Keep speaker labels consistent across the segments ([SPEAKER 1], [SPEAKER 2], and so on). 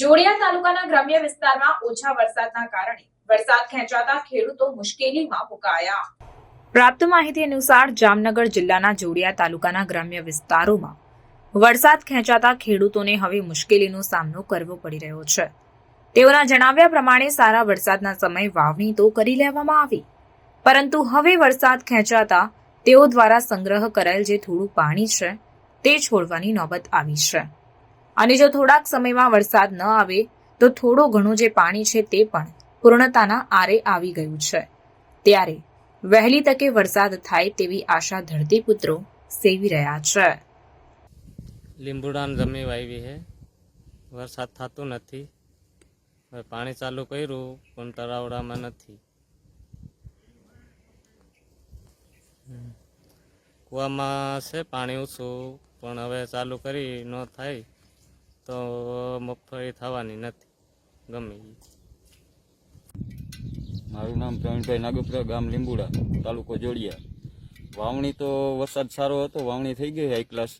[SPEAKER 1] જોડિયા તાલુકાના ગ્રામ્ય વિસ્તારમાં ઓછા વરસાદના કારણે વરસાદ ખેંચાતા ખેડૂતો મુશ્કેલીમાં મુકાયા પ્રાપ્ત માહિતી અનુસાર જામનગર જિલ્લાના જોડિયા તાલુકાના ગ્રામ્ય વિસ્તારોમાં વરસાદ ખેંચાતા ખેડૂતોને હવે મુશ્કેલીનો સામનો કરવો પડી રહ્યો છે. તેઓના જણાવ્યા પ્રમાણે સારા વરસાદના સમયે વાવણી તો કરી લેવામાં આવી, પરંતુ હવે વરસાદ ખેંચાતા તેઓ દ્વારા સંગ્રહ કરાયેલ જે થોડું પાણી છે તે છોડવાની નોબત આવી છે. અને જો થોડાક સમયમાં વરસાદ ન આવે, તો થોડો ઘણું જે પાણી છે તે પણ પૂર્ણતાના આરે આવી ગયું છે. ત્યારે વહેલી તકે વરસાદ થાય તેવી આશા ધરતીપુત્રો સેવી રહ્યા છે.
[SPEAKER 2] લીંબુડાન જમી વાવી છે. વરસાદ થતો નથી. હવે પાણી ચાલુ કર્યું, પણ તરાવડામાં નથી. કૂવામાં છે પાણી ઓછું, પણ હવે ચાલુ કરી ન થાય. તો મગફળી થવાની નથી. ગમે.
[SPEAKER 3] મારું નામ પ્રવીણભાઈ નાગપુરા, ગામ લીંબુડા, તાલુકો જોડિયા. વાવણી તો વરસાદ સારો હતો, વાવણી થઈ ગઈ હાઈ ક્લાસ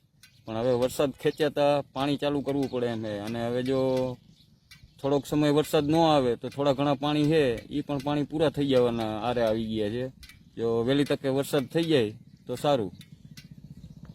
[SPEAKER 3] પણ હવે વરસાદ ખેંચ્યા પાણી ચાલુ કરવું પડે એમ અને હવે જો થોડોક સમય વરસાદ ન આવે તો થોડા ઘણા પાણી છે એ પણ પાણી પૂરા થઈ જવાના આરે આવી ગયા છે. જો વહેલી તકે વરસાદ થઈ જાય તો સારું.